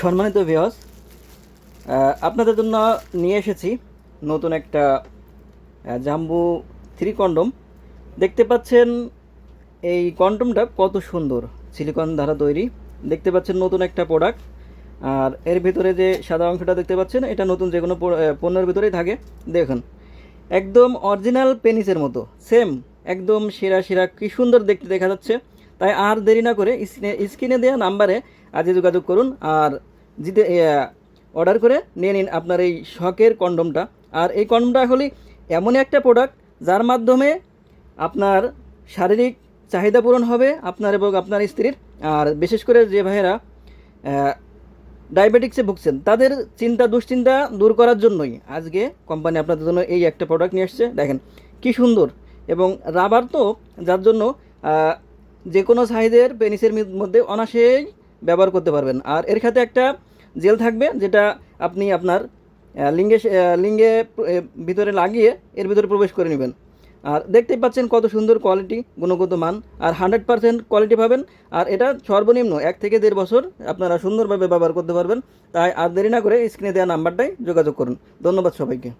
সম্মানিত ভিওস আপনাদের জন্য নিয়ে এসেছি নতুন একটা জাম্বু থ্রি কন্ডম দেখতে পাচ্ছেন এই কন্ডমটা কত সুন্দর সিলিকন দ্বারা তৈরি। দেখতে পাচ্ছেন নতুন একটা প্রোডাক্ট আর এর ভিতরে যে সাদা অংশটা দেখতে পাচ্ছেন, এটা নতুন যে কোনো পণ্যের ভিতরেই থাকে। দেখুন, একদম অরিজিনাল পেনিসের মতো সেম একদম সেরা সেরা, কি সুন্দর দেখতে দেখা যাচ্ছে। তাই আর দেরি না করে স্ক্রিনে স্ক্রিনে দেওয়া নাম্বারে আজই যোগাযোগ করুন আর জিতে অর্ডার করে নিয়ে নিন আপনার এই শখের কন্ডমটা। আর এই কন্ডমটা হলে এমনই একটা প্রোডাক্ট যার মাধ্যমে আপনার শারীরিক চাহিদা পূরণ হবে আপনার এবং আপনার স্ত্রীর। আর বিশেষ করে যে ভাইয়েরা ডায়াবেটিক্সে ভুগছেন, তাদের চিন্তা, দুশ্চিন্তা দূর করার জন্যই আজকে কোম্পানি আপনাদের জন্য এই একটা প্রোডাক্ট নিয়ে আসছে দেখেন কি সুন্দর এবং রাবার তো যার জন্য যে কোনো সাইজের পেনিসের মধ্যে অনাসেই ব্যবহার করতে পারবেন। আর এর সাথে একটা জেল থাকবে, যেটা আপনি আপনার লিঙ্গে লিঙ্গে ভিতরে লাগিয়ে এর ভিতরে প্রবেশ করে নেবেন। আর দেখতেই পাচ্ছেন কত সুন্দর কোয়ালিটি গুণগত মান। আর হান্ড্রেড পার্সেন্ট কোয়ালিটি পাবেন। আর এটা সর্বনিম্ন এক থেকে দেড় বছর আপনারা সুন্দরভাবে ব্যবহার করতে পারবেন। তাই আর দেরি না করে স্ক্রিনে দেওয়া নাম্বারটাই যোগাযোগ করুন। ধন্যবাদ সবাইকে।